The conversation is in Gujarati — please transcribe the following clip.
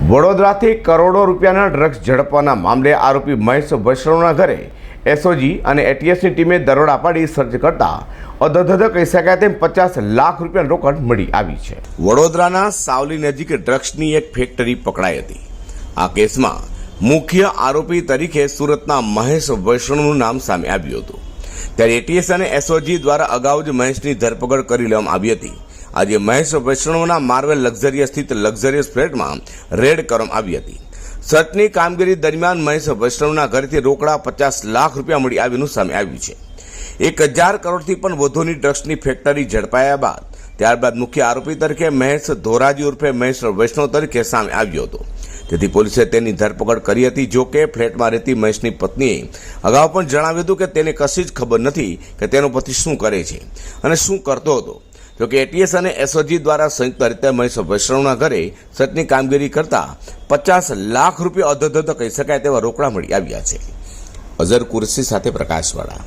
વડોદરાથી કરોડો રૂપિયાના ડ્રગ્સ ઝડપવાના મામલે આરોપી મહેશ વૈષ્ણવના ઘરે એસઓજી અને એટીએસની ટીમે દરોડા પાડી સર્ચ કરતા અધધધ કહી શકાય તેમ પચાસ લાખ રૂપિયાની રોકડ મળી આવી છે. વડોદરાના સાવલી નજીક ડ્રગ્સની એક ફેક્ટરી પકડાઈ હતી. આ કેસમાં મુખ્ય આરોપી તરીકે સુરતના મહેશ વૈષ્ણવનું નામ સામે આવ્યું હતું. ત્યારે એટીએસ અને એસઓજી દ્વારા અગાઉ જ મહેશની ધરપકડ કરી લેવામાં આવી હતી. આજે મહેશ વૈષ્ણવના માર્વેલ લક્ઝરિયસ સ્થિત લક્ઝરિયસ ફ્લેટમાં રેડ કરવામાં આવી હતી. સર્ચની કામગીરી દરમિયાન મહેશ વૈષ્ણવના ઘરેથી રોકડા પચાસ લાખ રૂપિયા મળી આવ્યાનું સામે આવ્યું છે. એક હજાર કરોડથી પણ વધુની ડ્રગ્સની ફેક્ટરી ઝડપાયા બાદ, ત્યારબાદ મુખ્ય આરોપી તરીકે મહેશ ધોરાજી ઉર્ફે મહેશ વૈષ્ણવ તરીકે સામે આવ્યો હતો. તેથી પોલીસે તેની ધરપકડ કરી હતી, જો કે ફ્લેટમાં રહેતી મહેશની પત્નીએ અગાઉ પણ જણાવ્યું હતું કે તેને કશી જ ખબર નથી કે તેનો પતિ શું કરે છે અને શું કરતો હતો. જોકે એટીએસ અને એસઓજી દ્વારા સંયુક્ત રીતે મહેશ વૈષ્ણવના ઘરે સતની કામગીરી કરતા પચાસ લાખ રૂપિયા અધધધ કહી શકાય તેવા રોકડા મળી આવ્યા છે. અઝર કુરશી સાથે પ્રકાશવાળા.